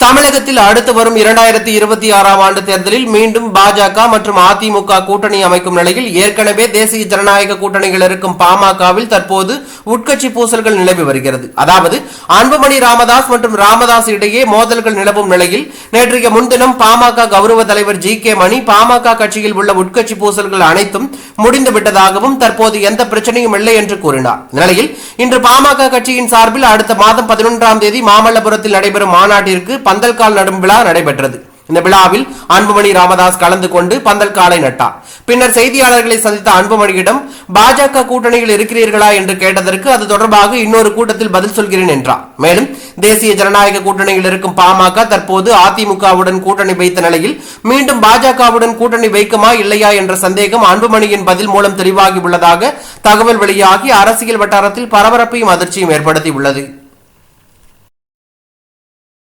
தமிழகத்தில் அடுத்து வரும் இரண்டாயிரத்தி இருபத்தி ஆறாம் ஆண்டு தேர்தலில் மீண்டும் பாஜக மற்றும் அதிமுக கூட்டணி அமைக்கும் நிலையில் ஏற்கனவே தேசிய ஜனநாயக கூட்டணியில் இருக்கும் பாமகவில் தற்போது உட்கட்சி பூசல்கள் நிலவி வருகிறது. அதாவது அன்புமணி ராமதாஸ் மற்றும் ராமதாஸ் இடையே மோதல்கள் நிலவும் நிலையில் நேற்றைய முன்தினம் பாமக கௌரவ தலைவர் ஜி கே மணி பாமக கட்சியில் உள்ள உட்கட்சி பூசல்கள் அனைத்தும் முடிந்துவிட்டதாகவும் தற்போது எந்த பிரச்சனையும் இல்லை என்று கூறினார். நிலையில் இன்று பாமக கட்சியின் சார்பில் அடுத்த மாதம் பதினொன்றாம் தேதி மாமல்லபுரத்தில் நடைபெறும் மாநாட்டிற்கு பந்தல்கால் நடும் விழா நடைபெற்றது. இந்த விழாவில் அன்புமணி ராமதாஸ் கலந்து கொண்டு பந்தல்காலை நட்டார். பின்னர் செய்தியாளர்களை சந்தித்த அன்புமணியிடம் பாஜக கூட்டணியில் இருக்கிறீர்களா? என்று கேட்டதற்கு அது தொடர்பாக இன்னொரு கூட்டத்தில் பதில் சொல்கிறேன் என்றார். மேலும் தேசிய ஜனநாயக கூட்டணியில் இருக்கும் பாமக தற்போது அதிமுகவுடன் கூட்டணி வைத்த நிலையில் மீண்டும் பாஜகவுடன் கூட்டணி வைக்குமா இல்லையா? என்ற சந்தேகம் அன்புமணியின் பதில் மூலம் தெளிவாகி உள்ளதாக தகவல் வெளியாகி அரசியல் வட்டாரத்தில் பரபரப்பையும் அதிர்ச்சியும் ஏற்படுத்தியுள்ளது.